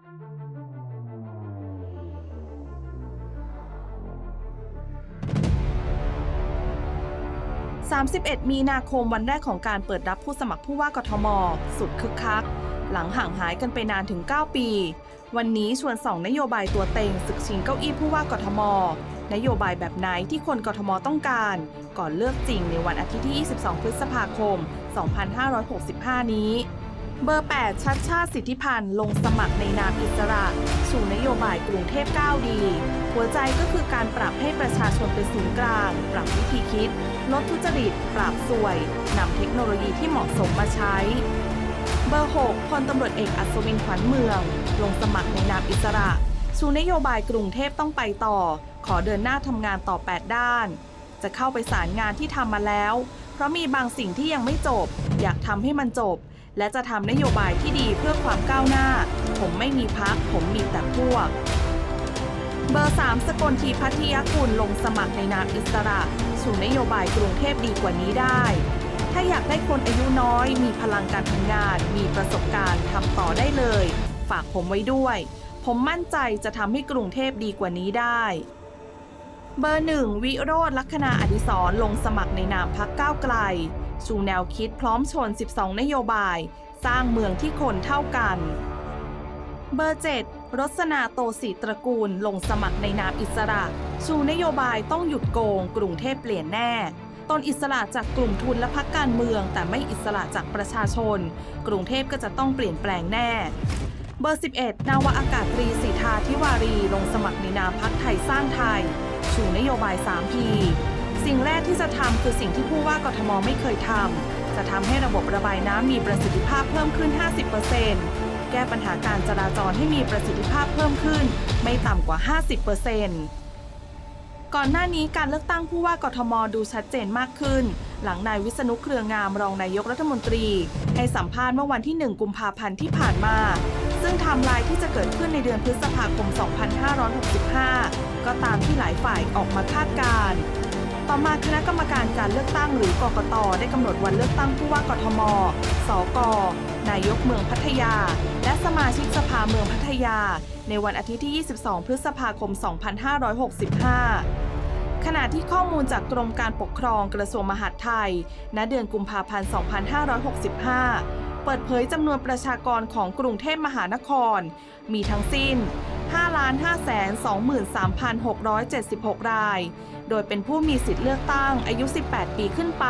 31 มีนาคมวันแรกของการเปิดรับผู้สมัครผู้ว่ากทม สุดคึกคัก หลังห่างหายกันไปนานถึง 9 ปี วันนี้ชวนสองนโยบายตัวเต็งศึกชิงเก้าอี้ผู้ว่ากทม นโยบายแบบไหนที่คนกทมต้องการ ก่อนเลือกจริงในวันอาทิตย์ที่ 22 พฤษภาคม 2565 นี้ เบอร์ 8 ชัดชาติสิทธิพันธ์ลงสมัครในนามอิสระ สู่นโยบายกรุงเทพก้าวดี หัวใจก็คือการปรับให้ประชาชนเป็นศูนย์กลาง ปรับวิธีคิด ลดทุจริต ปราบสวย นำเทคโนโลยีที่เหมาะสมมาใช้ เบอร์ 6พลตำรวจเอกอัศวินขวัญเมือง ลงสมัครในนามอิสระ สู่นโยบายกรุงเทพต้องไปต่อ ขอเดินหน้าทำงานต่อ 8 ด้าน จะเข้าไปสารงานที่ทำมาแล้ว ราะมีบางสิ่งที่ยังไม่จบ อยากทำให้มันจบ และจะทำนโยบายที่ดีเพื่อความก้าวหน้า ผมไม่มีพัก ผมมีแต่พวก เบอร์ 3 สกลทีพัทยากุลลงสมัครในนามอิสระ สู่นโยบายกรุงเทพดีกว่านี้ได้ ถ้าอยากได้คนอายุน้อย มีพลังการทำงาน มีประสบการณ์ทำต่อได้เลย ฝากผมไว้ด้วย ผมมั่นใจจะทำให้กรุงเทพดีกว่านี้ได้ เบอร์หนึ่งวิโรธลัคนาอดิศรลงสมัครในนามพักก้าวไกล ชูแนวคิดพร้อมชน 12 นโยบาย สร้างเมืองที่คนเท่ากัน เบอร์ 7 รสนาโตศิตระกูลลงสมัครในนามอิสระ ชูนโยบายต้องหยุดโกง กรุงเทพเปลี่ยนแน่ตนอิสระจากกลุ่มทุนและพักการเมือง แต่ไม่อิสระจากประชาชน กรุงเทพก็จะต้องเปลี่ยนแปลงแน่เบอร์ 11 นาวาอากาศตรีสิทธาธิวารี ลงสมัครในนามพักไทยสร้างไทย ชูนโยบาย 3P สิ่งแรกที่จะทำคือสิ่งที่ผู้ว่ากทมไม่เคยทำ จะทำให้ระบบระบายน้ำมีประสิทธิภาพเพิ่มขึ้น 50%แก้ปัญหาการจราจรให้มีประสิทธิภาพเพิ่มขึ้น ไม่ต่ำกว่า 50%ก่อนหน้านี้การเลือกตั้งผู้ว่ากทมดูชัดเจนมากขึ้น หลังนายวิษณุเครืองามรองนายกรัฐมนตรี ให้สัมภาษณ์เมื่อวันที่ 1 กุมภาพันธ์ที่ผ่านมา ซึ่งไทม์ไลน์ที่จะเกิดขึ้นในเดือนพฤษภาคม 2565 ก็ตามที่หลายฝ่ายออกมาคาดการณ์ต่อมาคณะกรรมการการเลือกตั้งหรือกกต ได้กำหนดวันเลือกตั้งผู้ว่ากทม สก นายกเมืองพัทยา และสมาชิกสภาเมืองพัทยา ในวันอาทิตย์ที่ 22 พฤษภาคม 2565 ขณะที่ข้อมูลจากกรมการปกครองกระทรวงมหาดไทย ณ เดือนกุมภาพันธ์ 2565 เปิดเผยจำนวนประชากรของกรุงเทพมหานคร มีทั้งสิ้น 5,523,676 ราย โดยเป็นผู้มีสิทธิ์เลือกตั้งอายุ 18 ปีขึ้นไป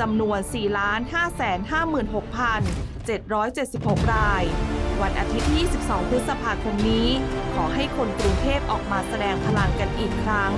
จำนวน 4,556,776 รายวันอาทิตย์ที่ 22 พฤษภาคมนี้ ขอให้คนกรุงเทพออกมาแสดงพลังกันอีกครั้ง